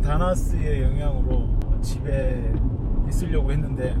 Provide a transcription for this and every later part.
다나스의 영향으로 집에 있으려고 했는데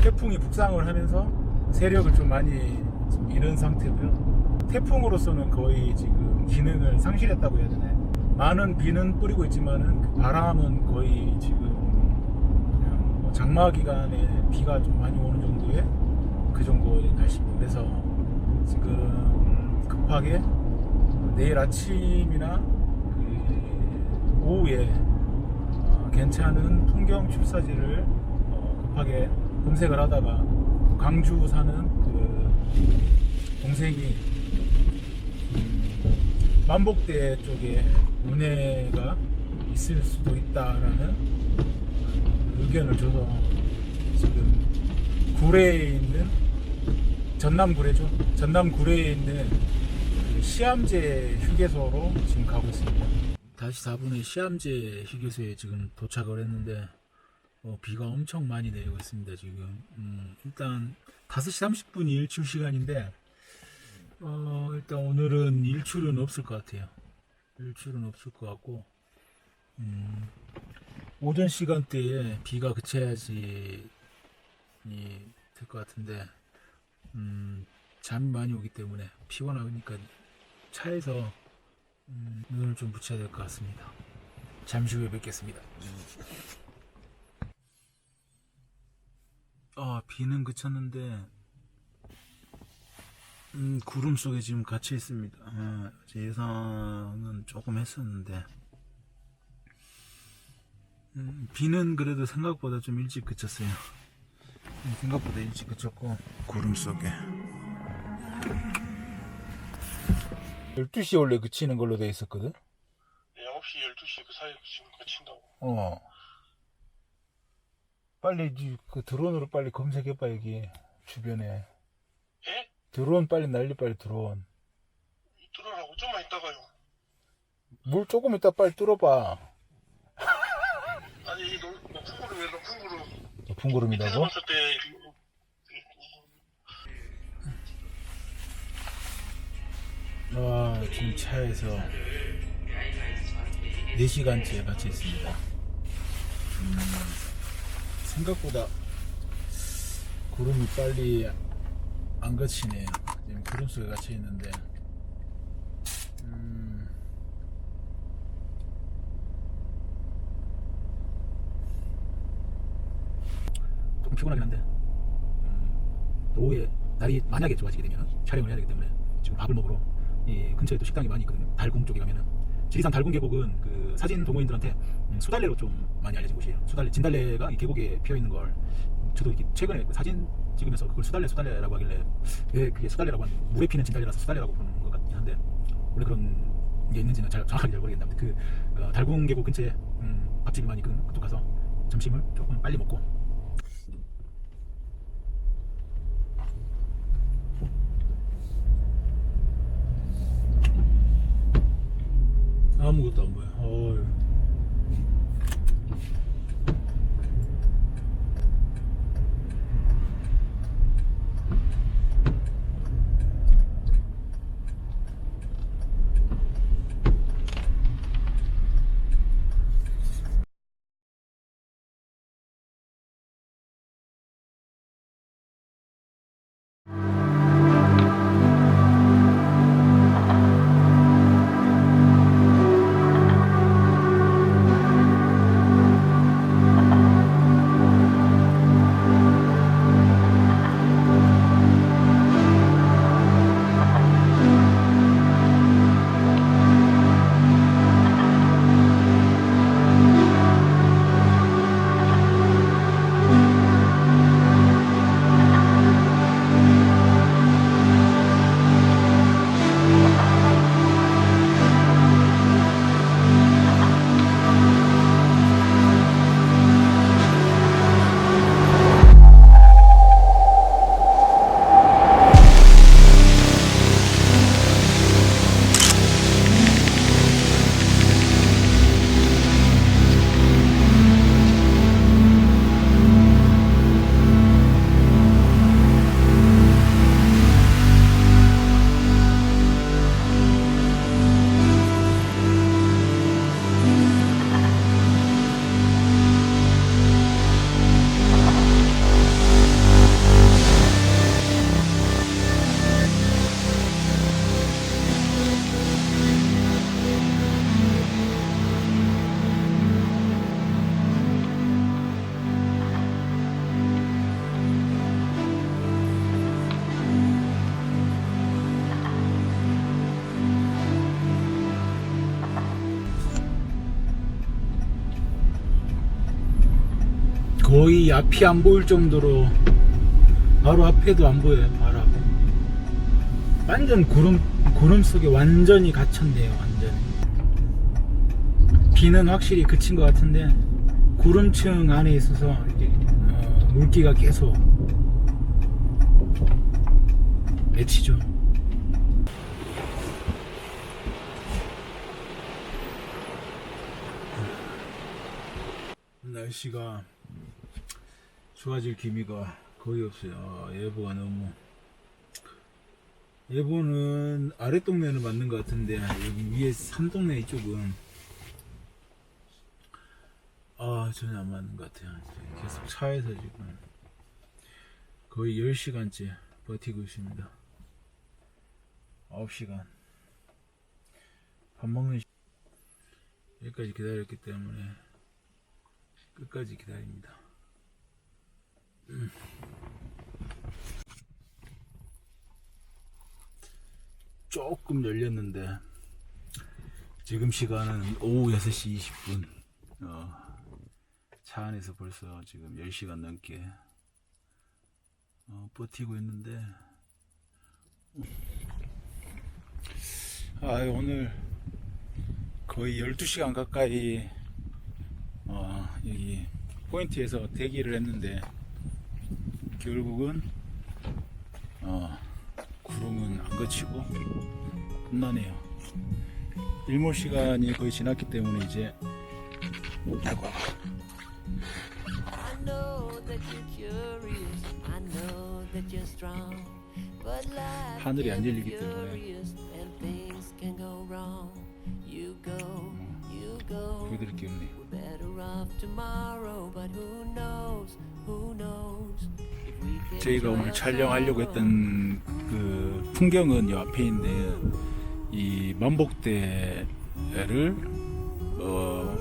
태풍이 북상을 하면서 세력을 좀 많이 좀 잃은 상태고요. 태풍으로서는 거의 지금 기능을 상실했다고 해야 되나요? 많은 비는 뿌리고 있지만은 그 바람은 거의 지금 뭐 장마 기간에 비가 좀 많이 오는 정도의 그 정도의 날씨입니다. 그래서 지금 급하게 내일 아침이나 그 오후에 어, 괜찮은 풍경 출사지를 어, 급하게 검색을 하다가 광주 사는 그 동생이 음, 만복대 쪽에 운해가 있을 수도 있다라는 의견을 줘서 지금 구례에 있는 전남 구례죠. 전남 구례에 있는 그 시암제 휴게소로 지금 가고 있습니다. 다시 4분의 시암제 휴게소에 지금 도착을 했는데 어, 비가 엄청 많이 내리고 있습니다. 지금 음, 일단 5시 30분이 일출 시간인데 어, 일단 오늘은 일출은 없을 것 같아요. 일출은 없을 것 같고 음, 오전 시간대에 비가 그쳐야지 될 것 같은데 음, 잠이 많이 오기 때문에 피곤하니까 차에서 음, 눈을 좀 붙여야 될 것 같습니다. 잠시 후에 뵙겠습니다. 아 비는 그쳤는데 음, 구름 속에 지금 갇혀 있습니다. 아, 제 예상은 조금 했었는데 음, 비는 그래도 생각보다 좀 일찍 그쳤어요. 음, 생각보다 일찍 그쳤고 구름 속에 12시에 원래 그치는 걸로 돼 있었거든? 9시, 12시 그 사이에 지금 그친다고. 어 빨리 이- 그 드론으로 빨리 검색해봐 여기 주변에 예? 드론 빨리 날리 빨리 드론 들어라고 좀만 있다가요. 물 조금 이따 빨리 뚫어봐 아니, 이 높- 높은 구름 왜 높은 구름. 높은 구름이라고? 봤을 때, 와 지금 차에서 4시간째 같이 있습니다. 음, 생각보다 구름이 빨리 안 거치네요. 지금 구름 속에 갇혀 있는데. 음, 조금 피곤하긴 한데. 음, 오후에 날이 만약에 좋아지게 되면 촬영을 해야 되기 때문에 지금 밥을 먹으러 이 근처에 또 식당이 많이 있거든요. 달궁 쪽에 가면은 지리산 달궁 계곡은 그 사진 동호인들한테 음, 수달래로 좀 많이 알려진 곳이에요. 수달래 진달래가 이 계곡에 피어 있는 걸 저도 이렇게 최근에 그 사진 찍으면서 그걸 수달래 수달래라고 하길래 왜 그게 수달래라고 하는 물에 피는 진달래라서 수달래라고 부르는 것 같긴 한데 원래 그런 게 있는지는 잘 정확하게 잘 모르겠는데 그 어, 달궁 계곡 근처에 음, 밥집이 많이 있거든요. 그쪽 가서 점심을 조금 빨리 먹고 아무것도 안 보여. 어휴. 거의 앞이 안 보일 정도로 바로 앞에도 안 보여요. 바로 앞에. 완전 구름 구름 속에 완전히 갇혔네요. 완전. 비는 확실히 그친 것 같은데 구름층 안에 있어서 이렇게 어, 물기가 계속 맺히죠. 날씨가 좋아질 기미가 거의 없어요. 아, 예보가 너무 예보는 아래 동네는 맞는 것 같은데 여기 위에 산 동네 이쪽은 아 전혀 안 맞는 것 같아요. 계속 차에서 지금 거의 10시간째 버티고 있습니다. 9시간 밥 먹는 시... 여기까지 기다렸기 때문에 끝까지 기다립니다. 음. 조금 열렸는데 지금 시간은 오후 6시 20분 어, 차 안에서 벌써 지금 10시간 넘게 어, 버티고 있는데 아 오늘 거의 12시간 가까이 어, 여기 포인트에서 대기를 했는데 결국은 어, 구름은 안 거치고 끝나네요. 일몰 시간이 거의 지났기 때문에 이제 아이고 하늘이 안 열리기 때문에. 보여드릴 게 can 저희가 오늘 촬영하려고. 했던 그 풍경은 이 앞에 있는 이 만복대를 어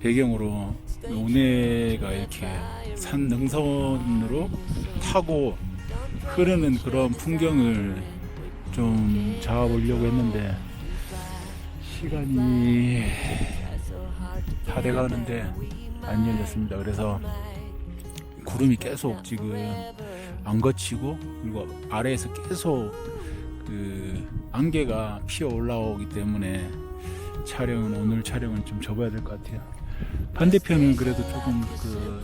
배경으로 운해가 이렇게 산 능선으로 타고 흐르는 그런 풍경을 좀 잡아보려고 했는데 시간이 다 돼가는데 안 열렸습니다. 그래서 구름이 계속 지금 안 거치고 그리고 아래에서 계속 그 안개가 피어 올라오기 때문에 촬영은 오늘 촬영은 좀 접어야 될 것 같아요. 반대편은 그래도 조금 그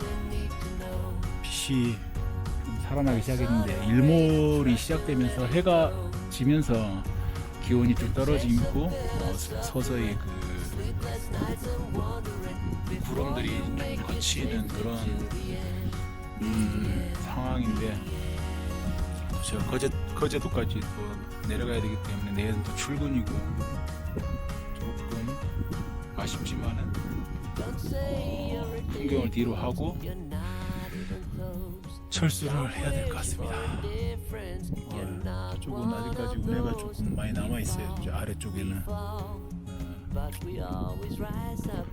빛이 좀 살아나기 시작했는데 일몰이 시작되면서 해가 지면서 기온이 좀 떨어지고 어, 서서히 그 구름들이 좀 거치는 그런 음, 상황인데 제가 거제 거제도까지 또 내려가야 되기 때문에 내일은 또 출근이고 조금 아쉽지만은 어, 풍경을 뒤로 하고 철수를 해야 될 것 같습니다. 어, 저쪽은 아직까지 운해가 조금 많이 남아 있어요. 아래쪽에는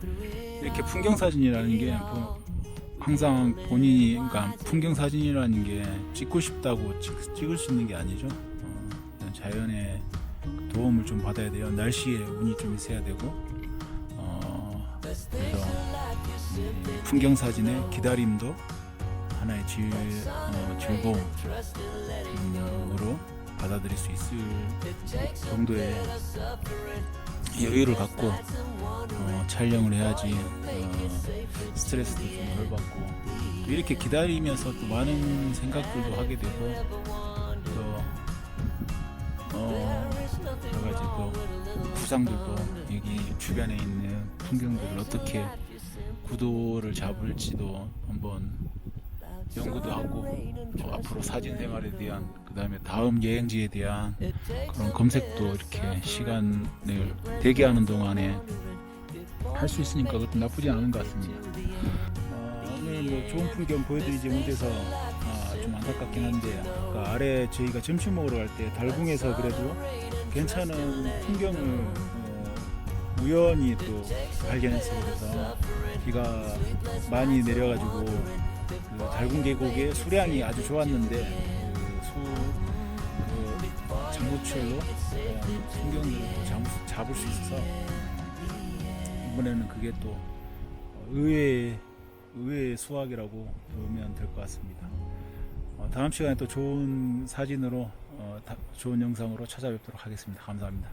it. 이렇게 풍경 사진이라는 게 뭐 항상 본인이 그러니까 풍경 사진이라는 게 찍고 싶다고 찍, 찍을 수 있는 게 아니죠. 어, 자연의 도움을 좀 받아야 돼요. 날씨에 운이 좀 있어야 되고 어, 그래서 음, 풍경 사진의 기다림도 하나의 질, 어, 즐거움으로 받아들일 수 있을 정도의 여유를 갖고 어, 촬영을 해야지 어, 스트레스도 좀 덜 받고 또 이렇게 기다리면서 또 많은 생각들도 하게 되고 또 어, 여러 가지 또 구상들도 여기 주변에 있는 풍경들을 어떻게 구도를 잡을지도 한번 연구도 하고 또 앞으로 사진 생활에 대한 그 다음에 다음 여행지에 대한 그런 검색도 이렇게 시간을 대기하는 동안에 할 수 있으니까 그것도 나쁘지 않은 것 같습니다. 어, 오늘 뭐 좋은 풍경 보여드리지 못해서 아, 좀 안타깝긴 한데 그 아래 저희가 점심 먹으러 갈 때 달궁에서 그래도 괜찮은 풍경을 어, 우연히 또 발견했어요. 그래서 비가 많이 내려가지고 그 달궁 계곡의 수량이 아주 좋았는데 그 수, 그 장구출로 어, 풍경들을 또 잡, 잡을 수 있어서 이번에는 그게 또 의외의 의외의 수확이라고 보면 될 것 같습니다. 어, 다음 시간에 또 좋은 사진으로 어, 다- 좋은 영상으로 찾아뵙도록 하겠습니다. 감사합니다.